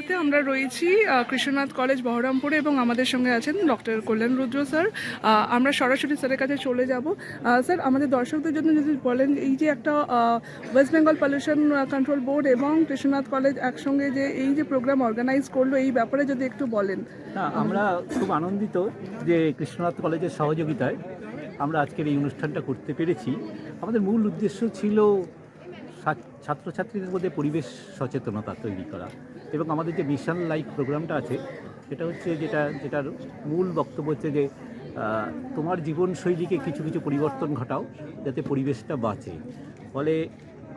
মুহূর্তে আমরা রয়েছি কৃষ্ণনাথ কলেজ বহরমপুরে এবং আমাদের সঙ্গে আছেন ডক্টর কল্যাণ রুদ্র স্যার। আমরা সরাসরি স্যারের কাছে চলে যাব। স্যার, আমাদের দর্শকদের জন্য যদি বলেন এই যে একটা West Bengal pollution control board এবং কৃষ্ণনাথ কলেজ একসঙ্গে যে এই যে প্রোগ্রাম অর্গানাইজ করল, এই ব্যাপারে যদি একটু বলেন। আমরা খুব আনন্দিত যে কৃষ্ণনাথ কলেজের সহযোগিতায় আমরা আজকের এই অনুষ্ঠানটা করতে পেরেছি। আমাদের মূল উদ্দেশ্য ছিল ছাত্রছাত্রীদের মধ্যে পরিবেশ সচেতনতা তৈরি করা এবং আমাদের যে মিশন লাইফ প্রোগ্রামটা আছে, সেটা হচ্ছে যেটা, যেটার মূল বক্তব্য হচ্ছে যে তোমার জীবনশৈলীকে কিছু কিছু পরিবর্তন ঘটাও যাতে পরিবেশটা বাঁচে। ফলে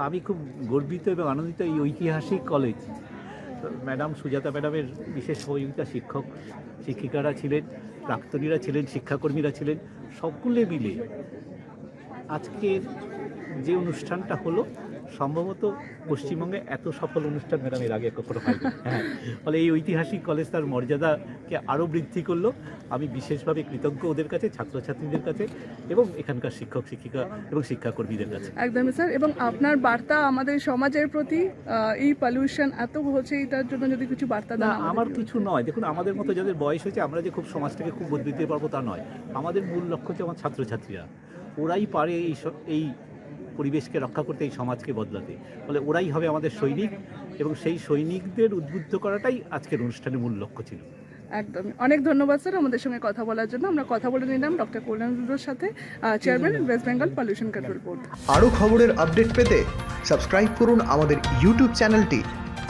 আমি খুব গর্বিত এবং আনন্দিত এই ঐতিহাসিক কলেজ ম্যাডাম সুজাতা ম্যাডামের বিশেষ সহযোগিতা শিক্ষক, শিক্ষিকারা ছিলেন, প্রাক্তনীরা ছিলেন, শিক্ষাকর্মীরা ছিলেন, সকলে মিলে আজকের যে অনুষ্ঠানটা হলো সম্ভবত পশ্চিমবঙ্গে এত সফল অনুষ্ঠান ম্যাডাম এর আগে কখনো হয়নি। হ্যাঁ ফলে এই ঐতিহাসিক কলেজ তার মর্যাদাকে আরও বৃদ্ধি করল। আমি বিশেষভাবে কৃতজ্ঞ ওদের কাছে ছাত্রছাত্রীদের কাছে এবং এখানকার শিক্ষক শিক্ষিকা এবং শিক্ষাকর্মীদের কাছে। একদমই স্যার এবং আপনার বার্তা আমাদের সমাজের প্রতি এই পলিউশন এত হচ্ছে এটার জন্য যদি কিছু বার্তা না দেন আমার কিছু নয়। দেখুন আমাদের মতো যাদের বয়স হয়েছে আমরা যে খুব সমাজটাকে খুব বদলে দিতে পারব তা নয়। আমাদের মূল লক্ষ্য হচ্ছে আমার ছাত্রছাত্রীরা। ওরাই পারে এই এই পরিবেশকে রক্ষা করতে এই সমাজকে বদলাতে। ফলে ওরাই হবে আমাদের সৈনিক এবং সেই সৈনিকদের উদ্বুদ্ধ করাটাই আজকের অনুষ্ঠানের মূল লক্ষ্য ছিল। একদমই। অনেক ধন্যবাদ স্যার আমাদের সঙ্গে কথা বলার জন্য। আমরা কথা বলে নিলাম ডক্টর কল্যাণ সাথে chairman West Bengal pollution control board. আরও খবরের আপডেট পেতে সাবস্ক্রাইব করুন আমাদের ইউটিউব চ্যানেলটি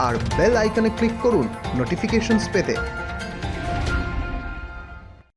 আর বেল আইকনে ক্লিক করুন নোটিফিকেশনস পেতে।